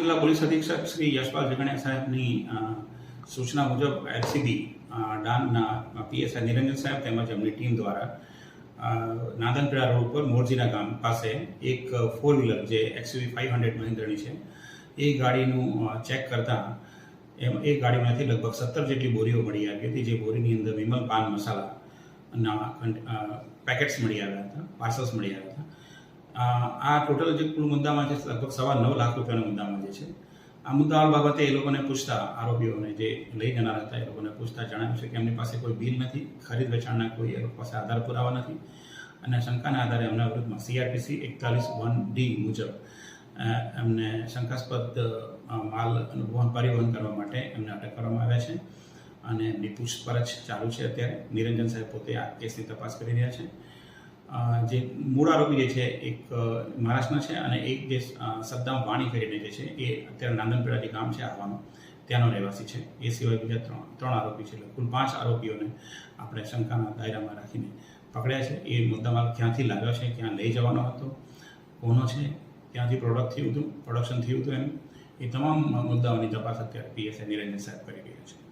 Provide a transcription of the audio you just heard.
જિલ્લા પોલીસ અધિક્ષક શ્રી યશપાલ જગણિયા સાહેબની સૂચના મુજબ એલસીબી ડાનના પીએસઆઈ નિરંજન સાહેબ તેમજ એમની ટીમ દ્વારા નાદનપેડા રોડ ઉપર મોરજીના ગામ પાસે એક ફોર વ્હીલર જે એક્સયુવી ફાઇવ હંડ્રેડ મહિન્દ્રની છે, એ ગાડીનું ચેક કરતાં એમ, એ ગાડીમાંથી લગભગ સત્તર જેટલી બોરીઓ મળી આવી હતી, જે બોરીની અંદર વિમલ પાન મસાલાના પેકેટ્સ મળી આવ્યા હતા પાર્સલ્સ મળી આવ્યા હતા. આ ટોટલ જે કુલ મુદ્દામાં છે, લગભગ સવા નવ લાખ રૂપિયાનો મુદ્દામાં જે છે, આ મુદ્દા બાબતે એ લોકોને પૂછતા આરોપીઓને જે લઈ જનાર હતા, એ લોકોને પૂછતા જણાવ્યું છે કે એમની પાસે કોઈ બિલ નથી, ખરીદ વેચાણના કોઈ, એ લોકો પાસે આધાર પુરાવા નથી અને શંકાના આધારે એમના વિરુદ્ધમાં સીઆરપીસી એકતાલીસ વન ડી મુજબ એમને શંકાસ્પદ માલ વહન પરિવહન કરવા માટે એમને અટક કરવામાં આવ્યા છે અને એમની પૂછપરછ ચાલુ છે અત્યારે. નિરંજન સાહેબ પોતે આ કેસની તપાસ કરી રહ્યા છે. જે મૂળ આરોપી જે છે, એક મહારાષ્ટ્રના છે અને એક જે સદ્દામ વાણી કરીને જે છે, એ અત્યારે નાંદનપેડા જે ગામ છે આવવાનું ત્યાંનો રહેવાસી છે. એ સિવાય બીજા ત્રણ ત્રણ આરોપી છે. એટલે કુલ પાંચ આરોપીઓને આપણે શંકાના દાયરામાં રાખીને પકડ્યા છે. એ મુદ્દામાલ ક્યાંથી લાવ્યો છે, ક્યાં લઈ જવાનો હતો, કોનો છે ત્યાંથી પ્રોડક્ટ થયું હતું પ્રોડક્શન થયું હતું એમ એ તમામ મુદ્દાઓની તપાસ અત્યારે પીએસઆઈ નિરંજન સાહેબ કરી રહ્યા છે.